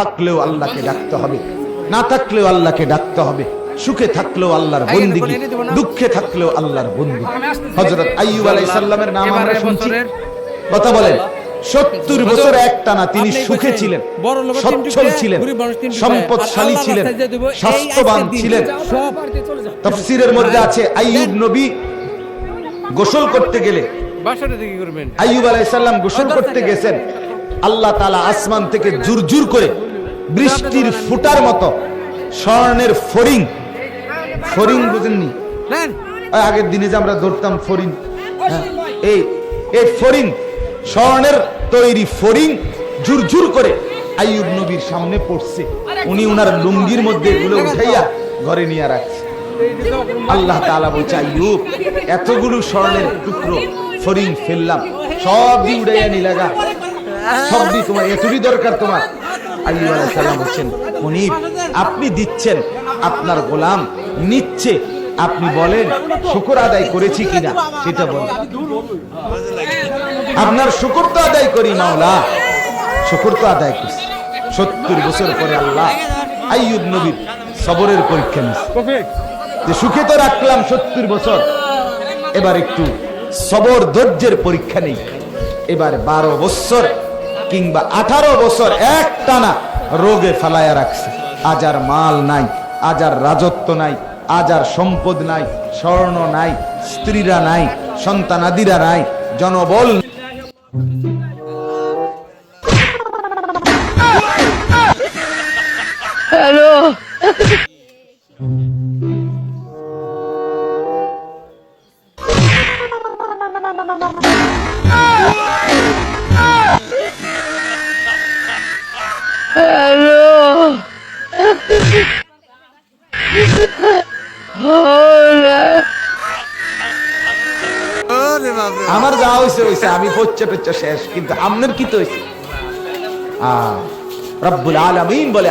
থাকলেও আল্লাহকে ডাকতে হবে। না থাকলেও আল্লাহকে ডাকতে হবে। সুখে থাকলেও আল্লাহর বন্দিগি দুঃখে থাকলেও আল্লাহর বন্দি হযরত আইয়ুব আলাইহিস সালামের নাম আমরা শুনছি। কথা বলেন সত্তর বছর একটানা তিনি সুখে ছিলেন সচ্ছল ছিলেন সম্পদশালী ছিলেন স্বাস্থ্যবান ছিলেন। তফসিরের মধ্যে আছে আইয়ুব নবী গোসল করতে গেলে। আইয়ুব আলাইসাল্লাম গোসল করতে গেছেন। আল্লাহ তালা আসমান থেকে জুরজুর করে বৃষ্টির ফুটার মতো স্বর্ণের ফরিং ফরিং বুঝেননি? আগের দিনে যে আমরা ধরতাম ফরিং হ্যাঁ, এই এই ফরিং স্বর্ণের তৈরি ফরিং ঝুরঝুর করে আইয়ুব নবীর সামনে পড়ছে। উনি উনার লুঙ্গির মধ্যে এগুলো উঠাইয়া ঘরে নিয়ে রাখছে। আল্লাহ তাআলা বলছে আইয়ুব এতগুলো স্বর্ণের টুকরো ফরিং ফেললাম সবই উড়াইয়া নিলাগা সবই তোমার এতই দরকার তোমার। বলছেন মনিব। আপনি দিচ্ছেন আপনার গোলাম, নিচ্ছে। আপনি বলেন, শুকর আদায় করেছি কিনা, সেটা বলেন। আপনার শুকর তো আদায় করি, মাওলা। শুকর তো আদায় করছি। সত্তর বছর পরে আল্লাহ আইয়ুব নবীর সবরের পরীক্ষা নিচ্ছে যে সুখে তো রাখলাম সত্তর বছর। এবার একটু সবর, ধৈর্যের পরীক্ষা নেই। এবার বারো বছর কিংবা আঠারো বছর এক টানা রোগে ফালায়া রাখছে। আজ আর মাল নাই, আজ আর রাজত্ব নাই, আজ আর সম্পদ নাই, স্বর্ণ নাই, স্ত্রীরা নাই, সন্তানাদিরা নাই, জনবল আমার যা হয়েছে হয়েছে আমি হচ্ছে টচ্চা শেষ, কিন্তু আপনার কি তো হয়েছে রব্বুল আলমিন বলে